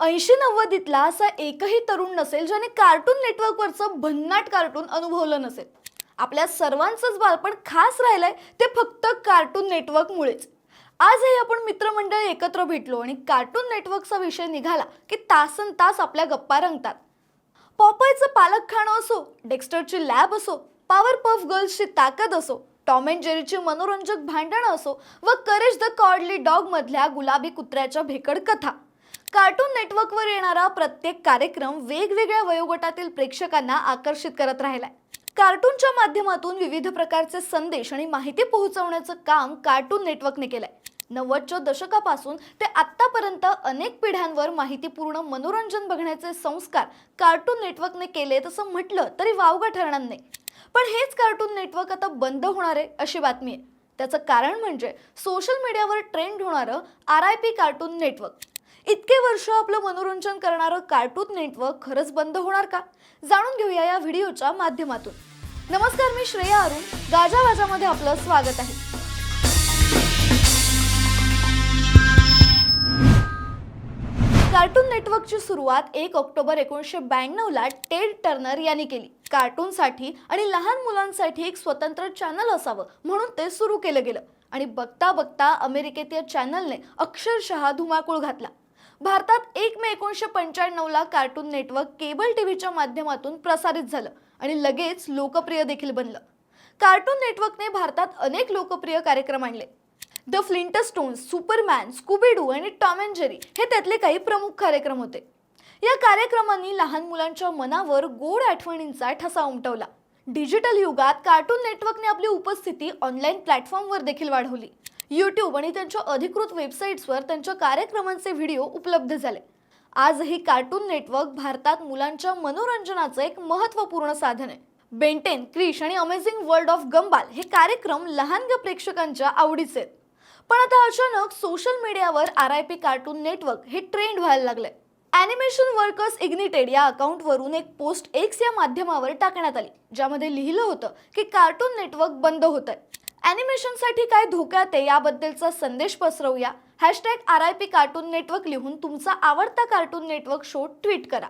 ऐंशी नव्वदीतला असा एकही तरुण नसेल ज्याने कार्टून नेटवर्कवरचं भन्नाट कार्टून अनुभवलं नसेल. आपल्या सर्वांचंच बालपण खास राहिलंय ते फक्त कार्टून नेटवर्कमुळेच. आजही आपण मित्रमंडळ एकत्र भेटलो आणि कार्टून नेटवर्कचा विषय निघाला की तासन तास आपल्या गप्पा रंगतात. पॉपयचं पालक खाणं असो डेक्स्टरची लॅब असो पॉवर पफ गर्ल्सची ताकद असो टॉम अँड जेरीची मनोरंजक भांडणं असो व करेज द कॉडली डॉगमधल्या गुलाबी कुत्र्याच्या भेकड कथा. कार्टून नेटवर्कवर येणारा प्रत्येक कार्यक्रम वेगवेगळ्या वयोगटातील प्रेक्षकांना आकर्षित करत राहिलाय. कार्टूनच्या माध्यमातून विविध प्रकारचे संदेश आणि माहिती पोहोचवण्याचं काम कार्टून नेटवर्कने केलंय. नव्वदच्या दशकापासून ते आत्तापर्यंत अनेक पिढ्यांवर माहितीपूर्ण मनोरंजन बघण्याचे संस्कार कार्टून नेटवर्कने केले तसं म्हटलं तरी वावगं ठरणार नाही. पण हेच कार्टून नेटवर्क आता बंद होणार आहे अशी बातमी आहे. त्याचं कारण म्हणजे सोशल मीडियावर ट्रेंड होणारं R I P cartoon network. इतके वर्ष आपलं मनोरंजन करणारं कार्टून नेटवर्क खरंच बंद होणार का? जाणून घेऊया या व्हिडिओच्या माध्यमातून. नमस्कार मी श्रेया अरुण. गाजा वाजामध्ये आपलं स्वागत आहे. कार्टून नेटवर्कची सुरुवात एक ऑक्टोबर एकोणीसशे ब्याण्णवला टेड टर्नर यांनी केली. कार्टूनसाठी आणि लहान मुलांसाठी एक स्वतंत्र चॅनल असावं म्हणून ते सुरू केलं गेलं. आणि बघता बघता अमेरिकेत या चॅनलने अक्षरशः धुमाकूळ घातला. भारतात एक मे एकोणीसशे पंच्याण्णवला कार्टून नेटवर्क केबल टीव्हीच्या माध्यमातून प्रसारित झालं आणि लगेच लोकप्रिय देखील बनलं. कार्टून नेटवर्कने भारतात अनेक लोकप्रिय कार्यक्रम आणले. द फ्लिंटस्टोन्स सुपरमॅन स्कुबेडू आणि टॉम अँड जेरी हे त्यातले काही प्रमुख कार्यक्रम होते. या कार्यक्रमांनी लहान मुलांच्या मनावर गोड आठवणींचा ठसा उमटवला. डिजिटल युगात कार्टून नेटवर्कने आपली उपस्थिती ऑनलाईन प्लॅटफॉर्मवर देखील वाढवली. यूट्यूब आणि त्यांच्या अधिकृत वेबसाईट्सवर त्यांच्या कार्यक्रमांचे व्हिडिओ उपलब्ध झाले. आजही कार्टून नेटवर्क भारतात मुलांच्या मनोरंजनाचं एक महत्त्वपूर्ण साधन आहे. बेंटेन क्रिश आणि अमेझिंग वर्ल्ड ऑफ गंबाल हे कार्यक्रम लहानग्या प्रेक्षकांच्या आवडीचे आहेत. पण आता अचानक सोशल मीडियावर R I P cartoon network हे ट्रेंड व्हायला लागलंय. ॲनिमेशन वर्कर्स इग्निटेड या अकाउंटवरून एक पोस्ट एक्स या माध्यमावर टाकण्यात आली ज्यामध्ये लिहिलं होतं की कार्टून नेटवर्क बंद होत आहे ॲनिमेशनसाठी काय धोक्यात आहे याबद्दलचा संदेश पसरवूया. Hashtag R I P cartoon network लिहून तुमचा आवडता कार्टून नेटवर्क शो ट्विट करा.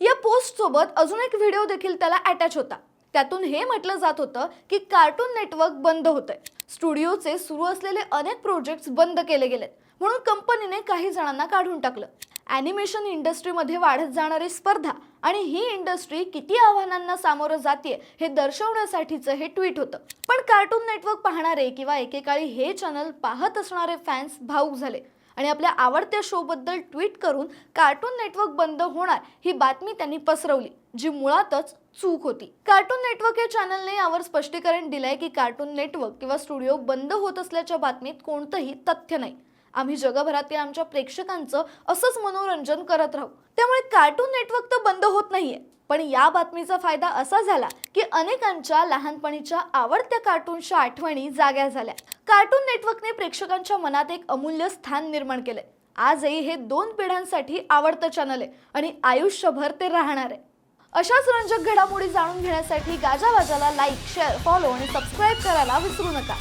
या पोस्टसोबत अजून एक व्हिडिओ देखील त्याला अटॅच होता. त्यातून हे म्हटलं जात होतं की कार्टून नेटवर्क बंद होतंय. स्टुडिओचे सुरू असलेले अनेक प्रोजेक्ट्स बंद केले गेलेत. म्हणून कंपनीने काही जणांना काढून टाकलं. ॲनिमेशन इंडस्ट्रीमध्ये वाढत जाणारी स्पर्धा आणि ही इंडस्ट्री किती आव्हानांना सामोरं जाते हे दर्शवण्यासाठीचं हे ट्विट होतं. पण कार्टून नेटवर्क पाहणारे किंवा एकेकाळी हे चॅनल पाहत असणारे फॅन्स भाऊक झाले. आणि आपल्या आवडत्या शोबद्दल ट्विट करून कार्टून नेटवर्क बंद होणार ही बातमी त्यांनी पसरवली. जी मुळातच चूक होती. कार्टून नेटवर्क या चॅनलने यावर स्पष्टीकरण दिलंय की कार्टून नेटवर्क किंवा स्टुडिओ बंद होत असल्याच्या बातमीत कोणतंही तथ्य नाही. आम्ही जगभरातील आमच्या प्रेक्षकांचं असंच मनोरंजन करत राहू. त्यामुळे कार्टून नेटवर्क तर बंद होत नाहीये. पण या बातमीचा फायदा असा झाला की अनेकांच्या लहानपणीच्या आवडत्या कार्टूनच्या आठवणी जाग्या झाल्या. कार्टून नेटवर्कने प्रेक्षकांच्या मनात एक अमूल्य स्थान निर्माण केलंय. आजही हे दोन पिढ्यांसाठी आवडतं चॅनल आहे आणि आयुष्यभर ते राहणार आहे. अशाच रंजक घडामोडी जाणून घेण्यासाठी गाजावाजाला लाईक शेअर फॉलो आणि सबस्क्राईब करायला विसरू नका.